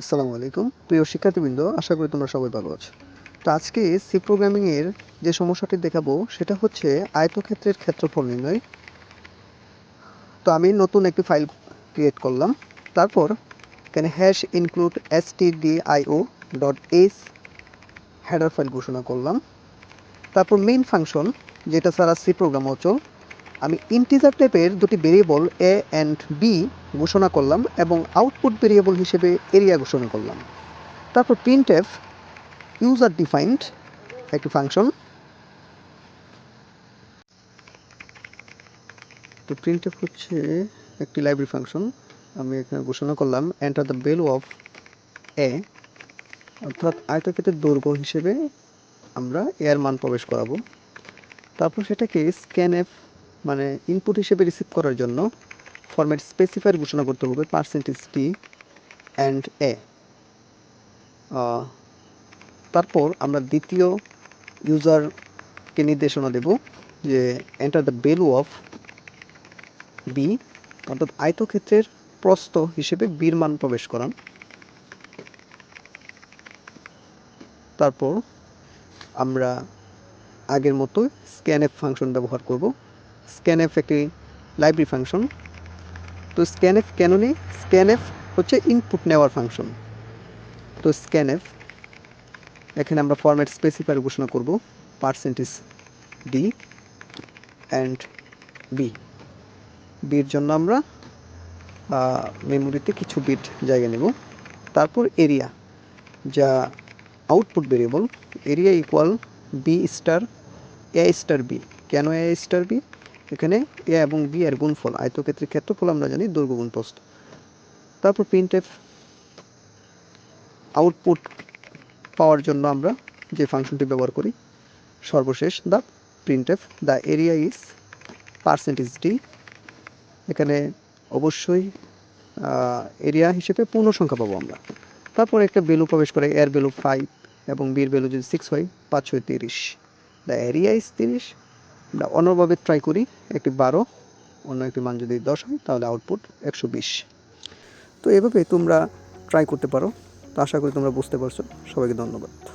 আসসালামু আলাইকুম। প্রিয় শিক্ষার্থীবৃন্দ, আশা করি তোমরা সবাই ভালো আছো। তো আজকে সি প্রোগ্রামিংয়ের যে সমস্যাটি দেখাবো, সেটা হচ্ছে আয়তক্ষেত্রের ক্ষেত্রফল নির্ণয়। তো আমি নতুন একটি ফাইল ক্রিয়েট করলাম। তারপর এখানে hash include S T D I O dot S header file ঘোষণা করলাম। তারপর মেইন ফাংশন যেটা ছাড়া সি প্রোগ্রাম অচল আমি ইন্টিজার টাইপের দুটি ভেরিয়েবল এ অ্যান্ড বি ঘোষণা করলাম এবং আউটপুট ভেরিয়েবল হিসেবে এরিয়া ঘোষণা করলাম। তারপর প্রিন্ট এফ ইউজার ডিফাইন্ড একটি ফাংশন তো প্রিন্ট এফ হচ্ছে একটি লাইব্রেরি ফাংশন আমি এখানে ঘোষণা করলাম enter the value of A অর্থাৎ আয়তক্ষেত্রের দৈর্ঘ্য হিসেবে আমরা এর মান প্রবেশ করাবো। তারপর সেটাকে স্ক্যান এফ মানে ইনপুট হিসেবে রিসিভ করার জন্য ফরম্যাট স্পেসিফায়ার ঘোষণা করতে হবে পার্সেন্টেজ টি অ্যান্ড এ তারপর আমরা দ্বিতীয় ইউজারকে নির্দেশনা দেব যে enter the value of B অর্থাৎ আয়তক্ষেত্রের প্রস্থ হিসেবে বীর মান প্রবেশ করান। তারপর আমরা আগের মতো স্ক্যান স্ক্যানএফ ফাংশন ব্যবহার করব। স্ক্যানএফ একটি লাইব্রেরি ফাংশন তো স্ক্যানএফ কেন নেই? স্ক্যানএফ হচ্ছে ইনপুট নেওয়ার ফাংশন তো স্ক্যানএফ এখানে আমরা ফরম্যাট স্পেসিফায়ার ঘোষণা করব পার্সেন্টেজ ডি অ্যান্ড বি বির জন্য আমরা মেমোরিতে কিছু বিট জায়গা নেব। তারপর এরিয়া যা output variable area equal B star A star B কেন এ স্টার বি এখানে এ এবং বি এর গুণফল, আয়তক্ষেত্রের ক্ষেত্রফল আমরা জানি দৈর্ঘ্য গুণ প্রস্থ তারপর প্রিন্ট এফ আউটপুট পাওয়ার জন্য আমরা যে ফাংশনটি ব্যবহার করি, সর্বশেষ the print F the area is percentage D এখানে অবশ্যই এরিয়া হিসেবে পূর্ণ সংখ্যা পাবো আমরা। তারপর একটা ভ্যালু প্রবেশ করে এর ভ্যালু ফাইভ এবং বির ভ্যালু যদি সিক্স হয়, পাঁচ হয় তিরিশ। দ্য এরিয়া ইজ তিরিশ আমরা অন্যভাবে ট্রাই করি, একটি বারো, অন্য একটি মান যদি দশ হয়, তাহলে আউটপুট একশো বিশ। তো এভাবে তোমরা ট্রাই করতে পারো। তো আশা করি তোমরা বুঝতে পারছ। সবাইকে ধন্যবাদ।